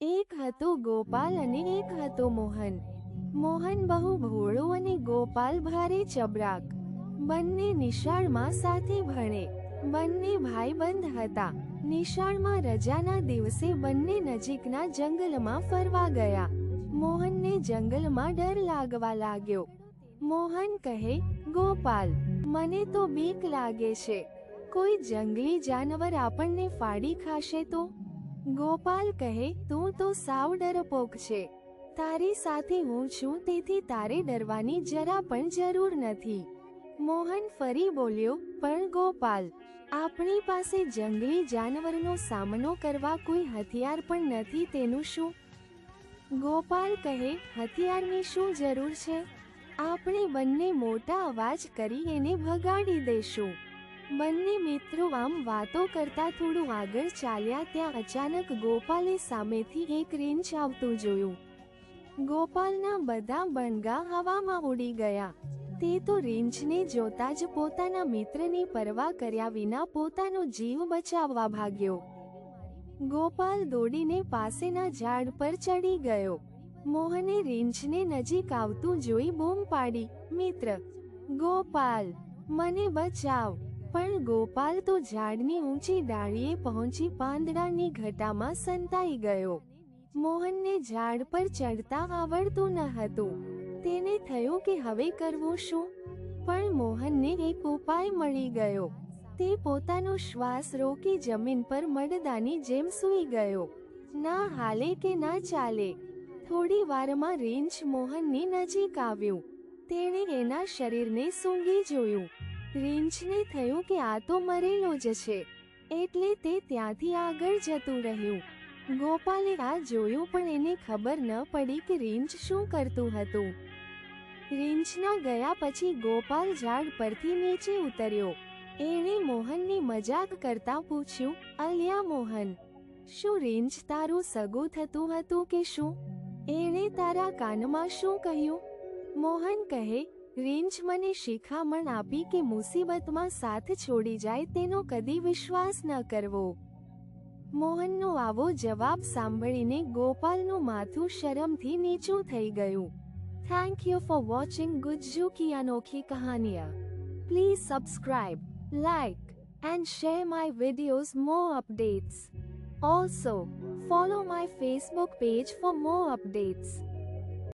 એક હતો ગોપાલ અને એક હતો મોહન. મોહન બહુ ભોળો અને ગોપાલ ભારે ચબરાક. બંને નિશાળમાં સાથે ભણે. બંને ભાઈબંધ હતા. નિશાળમાં રજાના દિવસે બંને નજીકના જંગલમાં ફરવા ગયા. મોહનને જંગલમાં ડર લાગવા લાગ્યો. મોહન કહે, ગોપાલ, મને તો બીક લાગે છે. કોઈ જંગલી જાનવર આપણને ફાડી ખાશે તો? ગોપાલ કહે, તું તો સાવ ડરપોક છે. તારી સાથે હું છું, તેથી તારે ડરવાની જરા પણ જરૂર નથી. મોહન ફરી બોલ્યો, પણ ગોપાલ, આપણી પાસે જંગલી જાનવરનો સામનો કરવા કોઈ હથિયાર પણ નથી, તેનું શું? ગોપાલ કહે, હથિયારની શું જરૂર છે? આપણે બંને મોટા અવાજ કરી એને ભગાડી દેશું. બંને મિત્રો આમ વાતો કરતા થોડું આગળ ચાલ્યા ત્યાં અચાનક ગોપાલે સામેથી એક રેન્જ આવતું જોયું. ગોપાલના બધા બણગા હવામાં ઉડી ગયા. તે તો રેન્જને જોતા જ પોતાના મિત્રની પરવા કર્યા વિના પોતાનો જીવ બચાવવા ભાગ્યો. ગોપાલ દોડીને પાસેના ઝાડ પર ચડી ગયો. મોહને રેન્જને નજીક આવતું જોઈ બૂમ પાડી, મિત્ર, ગોપાલ, મને બચાવ. પણ ગોપાલ તો ઝાડની ઊંચી ડાળીએ પહોંચી પાંદડાની ઘટામાં સંતાઈ ગયો. મોહનને ઝાડ પર ચડતા આવડતું ન હતું. તેને થયું કે હવે કરવું શું? પણ મોહનને એક ઉપાય મળી ગયો. તે પોતાનો શ્વાસ રોકી જમીન પર મડદાની જેમ સૂઈ ગયો. ના હાલે કે ના ચાલે? થોડી વારમાં રેન્જ મોહનની નજીક આવ્યું. તેણે એના શરીરને સૂંઘી જોયું. રેન્જને થયું કે આ તો મરેલો જ છે, એટલે તે ત્યાંથી આગળ જતું રહ્યું. ગોપાલે આ જોયું પણ એને ખબર ન પડી કે રેન્જ શું કરતું હતું. રેન્જના ગયા પછી ગોપાલ ઝાડ પરથી નીચે ઉતર્યો. એણે મોહનની મજાક કરતા પૂછ્યું, અલ્યા મોહન, શું રેન્જ તારું સગું થતું હતું કે શું? એણે તારા કાનમાં શું કહ્યું? મોહન કહે રેન્જ મને શિખામણ આપી કે મુસીબતમાં સાથ છોડી જાય તેનો કદી વિશ્વાસ ન કરવો મોહનનો આવો જવાબ સાંભળીને ગોપાલનું માથું શરમથી નીચું થઈ ગયું thank you for watching Gujju કી અનોખી કહાનિયા please subscribe like and share my videos more updates. Also, follow my Facebook page for more updates.